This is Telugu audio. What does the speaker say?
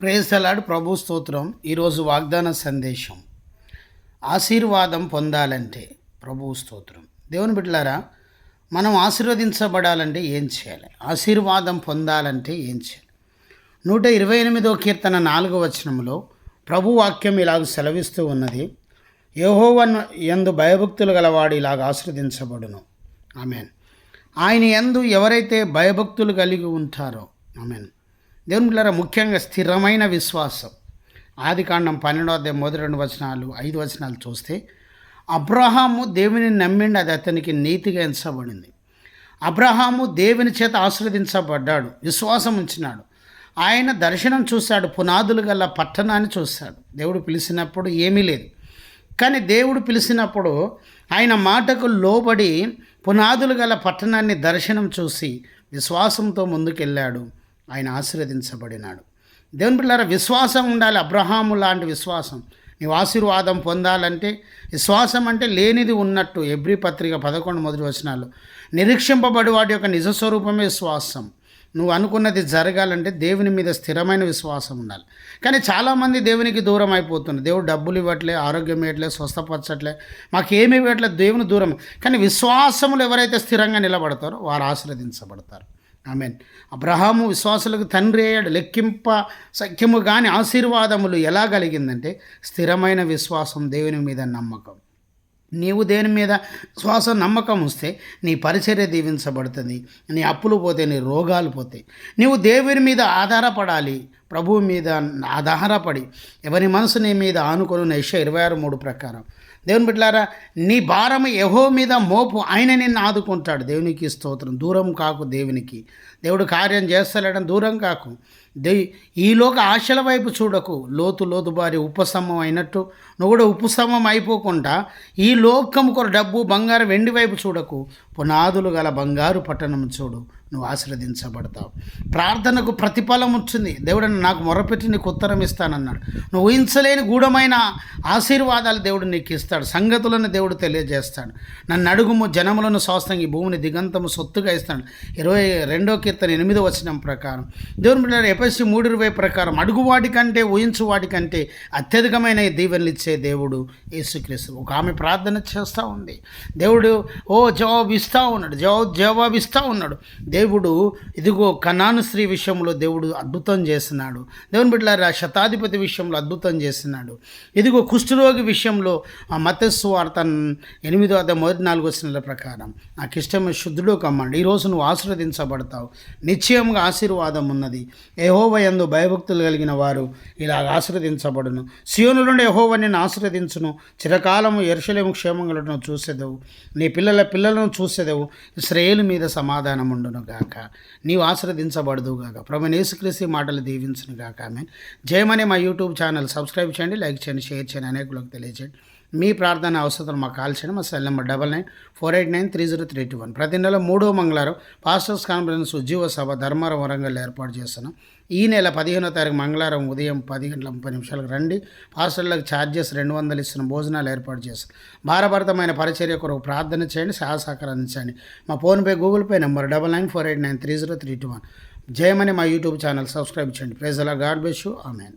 ప్రేసలాడు ప్రభు స్తోత్రం ఈరోజు వాగ్దాన సందేశం. ఆశీర్వాదం పొందాలంటే ప్రభు స్తోత్రం దేవుని బిడ్డలారా మనం ఆశీర్వదించబడాలంటే ఏం చేయాలి? ఆశీర్వాదం పొందాలంటే ఏం చేయాలి? నూట ఇరవై ఎనిమిదో కీర్తన నాలుగో వచనంలో ప్రభు వాక్యం ఇలాగ సెలవిస్తూ ఉన్నది. యహోవన్ ఎందు భయభక్తులు గలవాడు ఇలాగ ఆశీర్వదించబడును. ఆమెన్. ఆయన ఎందు ఎవరైతే భయభక్తులు కలిగి ఉంటారో ఆమెన్. దేవుని బిడ్డలారా ముఖ్యంగా స్థిరమైన విశ్వాసం. ఆది కాండం పన్నెండో అధ్యాయం మొదటి రెండు వచనాలు ఐదు వచనాలు చూస్తే అబ్రహాము దేవుని నమ్మిండి అది అతనికి నీతిగా ఎంచబడింది. అబ్రహాము దేవుని చేత ఆశీర్వదించబడ్డాడు విశ్వాసం ఉంచినాడు. ఆయన దర్శనం చూశాడు పునాదులు గల పట్టణాన్ని చూశాడు. దేవుడు పిలిచినప్పుడు ఏమీ లేదు. కానీ దేవుడు పిలిచినప్పుడు ఆయన మాటకు లోబడి పునాదులు గల పట్టణాన్ని దర్శనం చూసి విశ్వాసంతో ముందుకెళ్ళాడు. ఆయన ఆశీర్వదించబడినాడు. దేవుని పిల్లల విశ్వాసం ఉండాలి. అబ్రహాము లాంటి విశ్వాసం. నీవు ఆశీర్వాదం పొందాలంటే విశ్వాసం అంటే లేనిది ఉన్నట్టు. ఎబ్రి పత్రిక పదకొండు మొదటి వచనాలు నిరీక్షింపబడి వాటి యొక్క నిజ స్వరూపమే విశ్వాసం. నువ్వు అనుకున్నది జరగాలంటే దేవుని మీద స్థిరమైన విశ్వాసం ఉండాలి. కానీ చాలామంది దేవునికి దూరం అయిపోతున్నారు. దేవుడు డబ్బులు ఇవ్వట్లే ఆరోగ్యం ఇవ్వట్లే స్వస్థపరచట్లే మాకేమి ఇవ్వట్లే దేవుని దూరం. కానీ విశ్వాసములు ఎవరైతే స్థిరంగా నిలబడతారో వారు ఆశీర్వదించబడతారు. ఆమెన్. అబ్రహాము విశ్వాసులకు తండ్రి అయ్యాడు. లెక్కింప సఖ్యము కాని ఆశీర్వాదములు ఎలా కలిగిందంటే స్థిరమైన విశ్వాసం దేవుని మీద నమ్మకం. నీవు దేని మీద శ్వాస నమ్మకం వస్తే నీ పరిచర్య దీవించబడుతుంది. నీ అప్పులు పోతే నీ రోగాలు పోతాయి. నీవు దేవుని మీద ఆధారపడాలి. ప్రభువు మీద ఆధారపడి ఎవరి మనసు నీ మీద ఆనుకొని యశ ఇరవై ఆరు మూడు ప్రకారం దేవుని బిడ్డలారా నీ భారం యహో మీద మోపు ఆయన నిన్ను ఆదుకుంటాడు. దేవునికి స్తోత్రం. దూరం కాకు దేవునికి. దేవుడు కార్యం చేస్తలేడం దూరం కాకు. దే ఈలోక ఆశల వైపు చూడకు. లోతు లోతు బారి ఉపశమం అయినట్టు నువ్వు కూడా ఉపశమం అయిపోకుండా ఈ లోకం కొర డబ్బు బంగారం వెండి వైపు చూడకు. పునాదులు గల బంగారు పట్టణం చూడు. నువ్వు ఆశీర్వదించబడతావు. ప్రార్థనకు ప్రతిఫలం వచ్చింది. దేవుడు నాకు మొరపెట్టి నీకు ఉత్తరం ఇస్తానన్నాడు. నువ్వు ఊహించలేని గూఢమైన ఆశీర్వాదాలు దేవుడు నీకు ఇస్తాడు. సంగతులను దేవుడు తెలియజేస్తాడు. నన్ను అడుగుము జనములను స్వాస్థంగా ఈ భూమిని దిగంతము సొత్తుగా ఇస్తాడు. ఇరవై రెండో కీర్తన ఎనిమిదో వచనం ప్రకారం. దేవుని బిడ్డ మూడు ఇరవై ప్రకారం అడుగు వాటికంటే ఊహించు వాటికంటే అత్యధికమైన దీవెనలు ఇచ్చే దేవుడు యేసుక్రీస్తు. ఒక ఆమె ప్రార్థన చేస్తూ ఉంది. దేవుడు ఓ జవాబు ఇస్తూ ఉన్నాడు జవాబు జవాబు ఇస్తూ ఉన్నాడు. దేవుడు ఇదిగో కనాను స్త్రీ విషయంలో దేవుడు అద్భుతం చేస్తున్నాడు. దేవుని బిడ్డలారా శతాధిపతి విషయంలో అద్భుతం చేస్తున్నాడు. ఇదిగో కుష్ఠరోగి విషయంలో ఆ మతస్సు వార్త ఎనిమిదో అదే మొదటి నాలుగు వచ్చిన ప్రకారం నాకు ఇష్టమైన శుద్ధుడు కమ్మండి ఈరోజు నువ్వు ఆశీర్వదించబడతావు. నిశ్చయంగా ఆశీర్వాదం ఉన్నది. యహోవయందు భయభక్తులు కలిగిన వారు ఇలా ఆశీర్వదించబడును. సియోను నుండి యహోవ నేను ఆశీర్వదించును. చిరకాలము ఎరుసలేము క్షేమంగా చూసేదవు. నీ పిల్లల పిల్లలను చూసేదవు. శ్రేయుల మీద సమాధానం ఉండును గాక. నీవు ఆశ్రదించబడదు గాక. ప్రభు యేసుక్రీస్తు మాటలు దీవించును గాక. ఆమె జయమని మా యూట్యూబ్ ఛానల్ సబ్స్క్రైబ్ చేయండి లైక్ చేయండి షేర్ చేయండి అనేకులకు తెలియజేయండి. మీ ప్రార్థన అవసరం మాకు కాల్ చేయండి. మా cell number double nine four eight nine three zero three two one. ప్రతి నెల మూడో మంగళవారం పాస్టర్స్ కాన్ఫరెన్స్ ఉద్యోగ సభ ధర్మవరం వరంగల్ ఏర్పాటు చేస్తున్నాం. ఈ నెల పదిహేనో తారీఖు మంగళవారం ఉదయం పది గంటల ముప్పై నిమిషాలకు రండి. పాస్టర్లకు ఛార్జెస్ రెండు వందలు ఇస్తున్న భోజనాలు ఏర్పాటు చేస్తాం భారభరితమైన పరిచర్య కొరకు ప్రార్థన చేయండి సహాసహకారం అందించండి మా PhonePe Google pay number double nine four eight nine three zero three two one. Jayamani మా యూట్యూబ్ ఛానల్ సబ్స్క్రైబ్ చేయండి. ప్రైజ్ అలా గాడ్ బెస్ యూ. ఆమెన్.